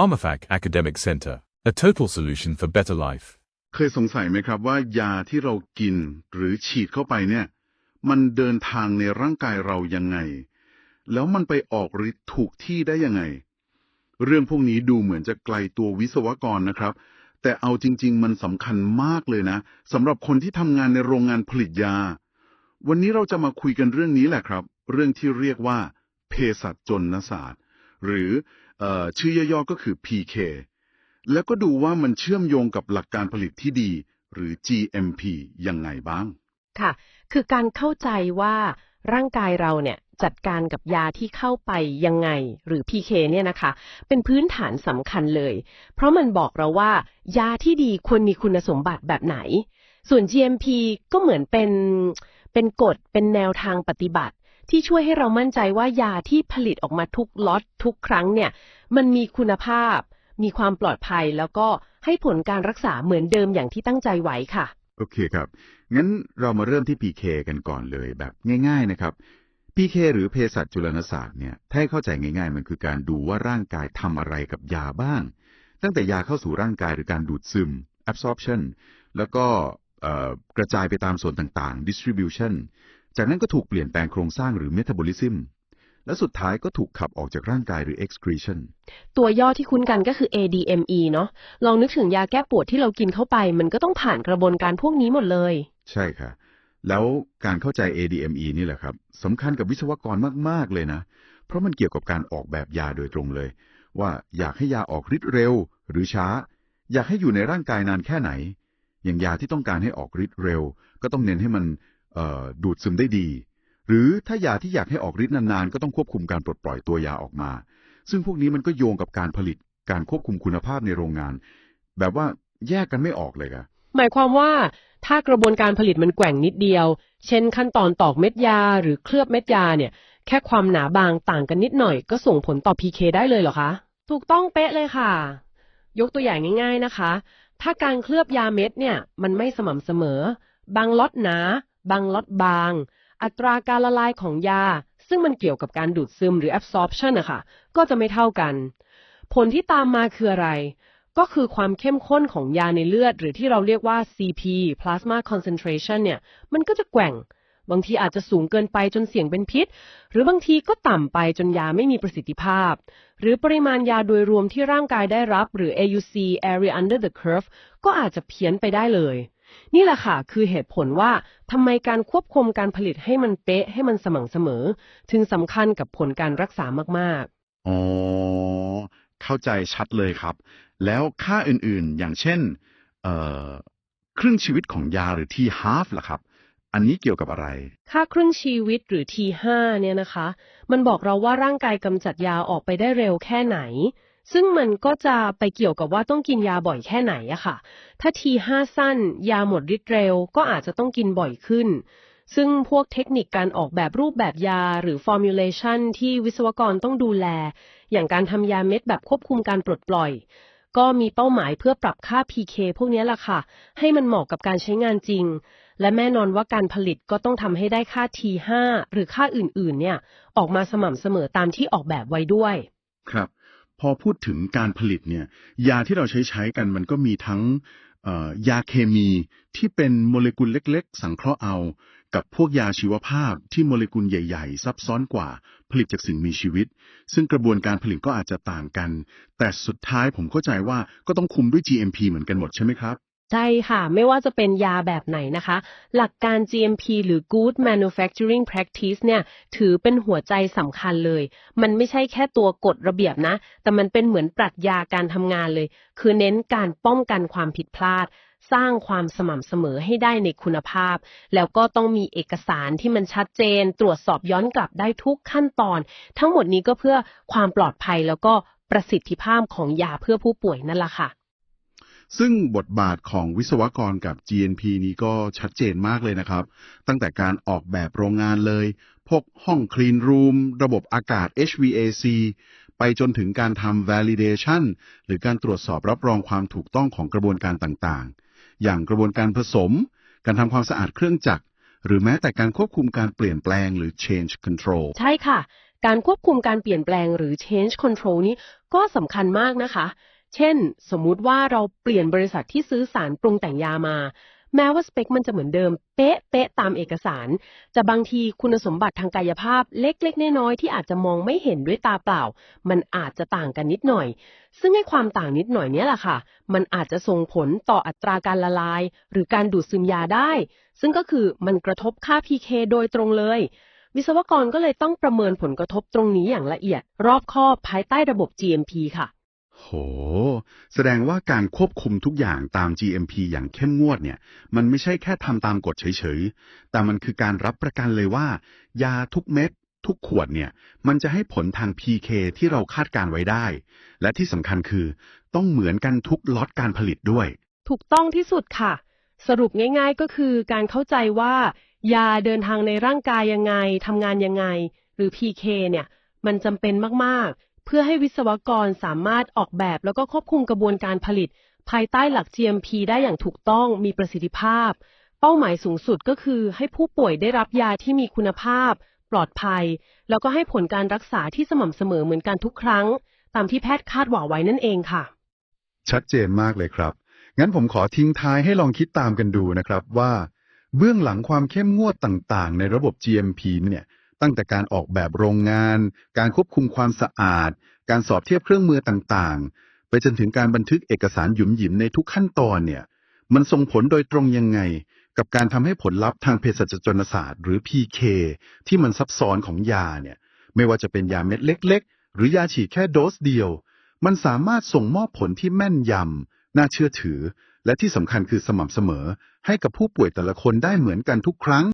PharmaFac Academic Center, a total solution for better life. เคยสงสัยไหมครับว่ายาที่เรากินหรือฉีดเข้าไปเนี่ย มันเดินทางในร่างกายเรายังไง แล้วมันไปออกฤทธิ์ถูกที่ได้ยังไง เรื่องพวกนี้ดูเหมือนจะไกลตัววิศวกรนะครับ แต่เอาจริง ๆ มันสำคัญมากเลยนะสำหรับคนที่ทำงานในโรงงานผลิตยา วันนี้เราจะมาคุยกันเรื่องนี้แหละครับ เรื่องที่เรียกว่าเภสัชจนศาสตร์ หรือเออ ชื่อย่อๆก็คือ PK แล้วก็ดูว่ามันเชื่อมโยงกับหลักการผลิตที่ดี หรือ GMP ยังไงบ้าง ค่ะ คือการเข้าใจว่าร่างกายเราเนี่ยจัดการกับยาที่เข้าไปยังไง หรือ PK เนี่ยนะคะ เป็นพื้นฐานสำคัญเลย เพราะมันบอกเราว่า ยาที่ดีควรมีคุณสมบัติแบบไหน ส่วน GMP ก็เหมือนเป็นเป็นกฎเป็นแนวทางปฏิบัติ ที่ช่วยให้เรามั่นใจว่ายาที่ผลิตออกมาทุกล็อตทุกครั้งเนี่ย มันมีคุณภาพ มีความปลอดภัยแล้วก็ให้ผลการรักษาเหมือนเดิมอย่างที่ตั้งใจไว้ค่ะ โอเคครับ งั้นเรามาเริ่มที่ PK กันก่อนเลยแบบง่ายๆนะครับ PK หรือเภสัชจุลนศาสตร์เนี่ยถ้าเข้าใจง่ายๆ มันคือการดูว่าร่างกายทำอะไรกับยาบ้าง ตั้งแต่ยาเข้าสู่ร่างกายหรือการดูดซึม absorption แล้วก็กระจายไปตามส่วนต่างๆ distribution จากนั้นก็ถูกเปลี่ยนแปลงโครงสร้างหรือ metabolism และสุดท้ายก็ถูกขับออกจากร่างกายหรือ excretion ตัวย่อที่คุ้นกันก็คือ ADME เนาะลองนึกถึงยาแก้ปวดที่เรากินเข้าไป มันก็ต้องผ่านกระบวนการพวกนี้หมดเลย ใช่ค่ะ แล้วการเข้าใจ ADME นี่แหละครับสำคัญกับวิศวกรมาก ๆ เลยนะ เพราะมันเกี่ยวกับการออกแบบยาโดยตรงเลย ว่าอยากให้ยาออกฤทธิ์เร็ว หรือช้า อยากให้อยู่ในร่างกายนานแค่ไหน อย่างยาที่ต้องการให้ออกฤทธิ์เร็ว ก็ต้องเน้นให้มันเอ่อ ดูดซึมได้ดี หรือถ้ายาที่อยากให้ออกฤทธิ์นานๆ ก็ต้องควบคุมการปลดปล่อยตัวยาออกมา ซึ่งพวกนี้มันก็โยงกับการผลิตการควบคุมคุณภาพในโรงงาน แบบว่าแยกกันไม่ออกเลยค่ะหมายความว่าถ้ากระบวนการผลิตมันแกว่งนิดเดียว เช่นขั้นตอนตอกเม็ดยา หรือเคลือบเม็ดยาเนี่ย แค่ความหนาบางต่างกันนิดหน่อย ก็ส่งผลต่อ PK ได้เลยเหรอคะ ถูกต้องเป๊ะเลยค่ะ ยกตัวอย่างง่าย ๆนะคะ ถ้าการเคลือบยาเม็ดเนี่ย มันไม่สม่ำเสมอ บางล็อตหนา บางล็อตบาง อัตราการละลายของยา ซึ่งมันเกี่ยวกับการดูดซึมหรือ absorption นะคะก็จะไม่เท่ากัน ผลที่ตามมาคืออะไร ก็คือความเข้มข้นของยาในเลือด หรือที่เราเรียกว่า CP plasma concentration เนี่ย มันก็จะแกว่ง บางทีอาจจะสูงเกินไปจนเสี่ยงเป็นพิษ หรือบางทีก็ต่ำไปจนยาไม่มีประสิทธิภาพ หรือปริมาณยาโดยรวมที่ร่างกายได้รับ หรือ AUC area under the curve ก็อาจจะเพี้ยนไปได้เลย นี่แหละค่ะ คือเหตุผลว่าทำไมการควบคุมการผลิตให้มันเป๊ะให้มันสม่ำเสมอ ถึงสำคัญกับผลการรักษามากอ๋อ เข้าใจชัดเลยครับ แล้วค่าอื่นๆ อย่างเช่น เอ่อ ครึ่งชีวิตของยาหรือ T half ล่ะครับ อันนี้เกี่ยวกับอะไร ๆ ค่าครึ่งชีวิตหรือ T5 เนี่ยนะคะ มันบอกเราว่าร่างกายกำจัดยาออกไปได้เร็วแค่ไหน ซึ่งมันก็จะไปเกี่ยวกับว่าต้องกินยาบ่อยแค่ไหนอะค่ะ ถ้า T5 สั้น ยาหมดฤทธิ์เร็ว ก็อาจจะต้องกินบ่อยขึ้น ซึ่งพวกเทคนิคการออกแบบรูปแบบยาหรือ formulation ที่วิศวกรต้องดูแล อย่างการทำยาเม็ดแบบควบคุมการปลดปล่อย ก็มีเป้าหมายเพื่อปรับค่า PK พวกนี้แหละค่ะ ให้มันเหมาะกับการใช้งานจริง และแน่นอนว่าการผลิตก็ต้องทำให้ได้ค่า T5 หรือค่าอื่นๆ เนี่ย ออกมาสม่ำเสมอตามที่ออกแบบไว้ด้วย ครับ พอพูดถึงการผลิตเนี่ยยาที่เราใช้ใช้กันมันก็มีทั้งยาเคมีที่เป็นโมเลกุลเล็ก ๆ สังเคราะห์เอา กับพวกยาชีวภาพที่โมเลกุลใหญ่ ๆ ซับซ้อนกว่า ผลิตจากสิ่งมีชีวิต ซึ่งกระบวนการผลิตก็อาจจะต่างกัน แต่สุดท้ายผมเข้าใจว่าก็ต้องคุมด้วย GMP เหมือนกันหมดใช่ไหมครับ ใช่ค่ะ ไม่ว่าจะเป็นยาแบบไหนนะคะ หลักการ GMP หรือ Good Manufacturing Practice เนี่ย ถือเป็นหัวใจสำคัญเลย มันไม่ใช่แค่ตัวกฎระเบียบนะ แต่มันเป็นเหมือนปรัชญาการทำงานเลย คือเน้นการป้องกันความผิดพลาด สร้างความสม่ำเสมอให้ได้ในคุณภาพ แล้วก็ต้องมีเอกสารที่มันชัดเจน ตรวจสอบย้อนกลับได้ทุกขั้นตอน ทั้งหมดนี้ก็เพื่อความปลอดภัยแล้วก็ประสิทธิภาพของยาเพื่อผู้ป่วยนั่นแหละค่ะ ซึ่งบทบาทของวิศวกรกับ GNP นี้ก็ชัดเจนมากเลยนะครับ ตั้งแต่การออกแบบโรงงานเลย พวกห้องคลีนรูม ระบบอากาศ HVAC ไปจนถึงการทำ validation หรือการตรวจสอบรับรองความถูกต้องของกระบวนการต่างๆ อย่างกระบวนการผสม การทำความสะอาดเครื่องจักร หรือแม้แต่การควบคุมการเปลี่ยนแปลงหรือ change control ใช่ค่ะ การควบคุมการเปลี่ยนแปลงหรือ change control นี้ก็สำคัญมากนะคะ เช่น สมมุติว่าเราเปลี่ยนบริษัทที่ซื้อสารปรุงแต่งยามา แม้ว่าสเปคมันจะเหมือนเดิมเป๊ะเป๊ะตามเอกสารจะบางทีคุณสมบัติทางกายภาพเล็กๆน้อยๆที่อาจจะมองไม่เห็นด้วยตาเปล่า มันอาจจะต่างกันนิดหน่อย ซึ่งให้ความต่างนิดหน่อยเนี้ยแหละค่ะ มันอาจจะส่งผลต่ออัตราการละลาย หรือการดูดซึมยาได้ ซึ่งก็คือมันกระทบค่า PK โดยตรงเลยวิศวกรก็เลยต้องประเมินผลกระทบตรงนี้อย่างละเอียด รอบคอบภายใต้ระบบ GMP ค่ะ โห แสดงว่าการควบคุมทุกอย่างตาม GMP อย่างเข้มงวดเนี่ย มันไม่ใช่แค่ทำตามกฎเฉยๆ แต่มันคือการรับประกันเลยว่า ยาทุกเม็ด ทุกขวดเนี่ย มันจะให้ผลทาง PK ที่เราคาดการไว้ได้ และที่สำคัญคือ ต้องเหมือนกันทุกล็อตการผลิตด้วย ถูกต้องที่สุดค่ะ สรุปง่ายๆ ก็คือการเข้าใจว่า ยาเดินทางในร่างกายยังไงทำงานยังไง หรือ PK เนี่ย มันจำเป็นมากๆ พื่อให้วิศวกรสามารถออกแบบแล้วก็ควบคุมกระบวนการผลิต ภายใต้หลัก GMP ได้อย่างถูกต้องมีประสิทธิภาพ เป้าหมายสูงสุดก็คือให้ผู้ป่วยได้รับยาที่มีคุณภาพ ปลอดภัย แล้วก็ให้ผลการรักษาที่สม่ำเสมอเหมือนกันทุกครั้ง ตามที่แพทย์คาดหวังไว้นั่นเองค่ะ ชัดเจนมากเลยครับ งั้นผมขอทิ้งท้ายให้ลองคิดตามกันดูนะครับว่า เบื้องหลังความเข้มงวดต่างๆ ในระบบ GMP เนี่ย ตั้งแต่การออกแบบโรงงาน การควบคุมความสะอาด การสอบเทียบเครื่องมือต่างๆ ไปจนถึงการบันทึกเอกสารหยุมหยิมในทุกขั้นตอนเนี่ย มันส่งผลโดยตรงยังไง กับการทำให้ผลลัพธ์ทางเภสัชกรศาสตร์ หรือ PK ที่มันซับซ้อนของยาเนี่ย ไม่ว่าจะเป็นยาเม็ดเล็ก ๆ หรือยาฉีดแค่โดสเดียว มันสามารถส่งมอบผลที่แม่นยำน่าเชื่อถือ และที่สำคัญคือสม่ำเสมอ ให้กับผู้ป่วยแต่ละคนได้เหมือนกันทุกครั้ง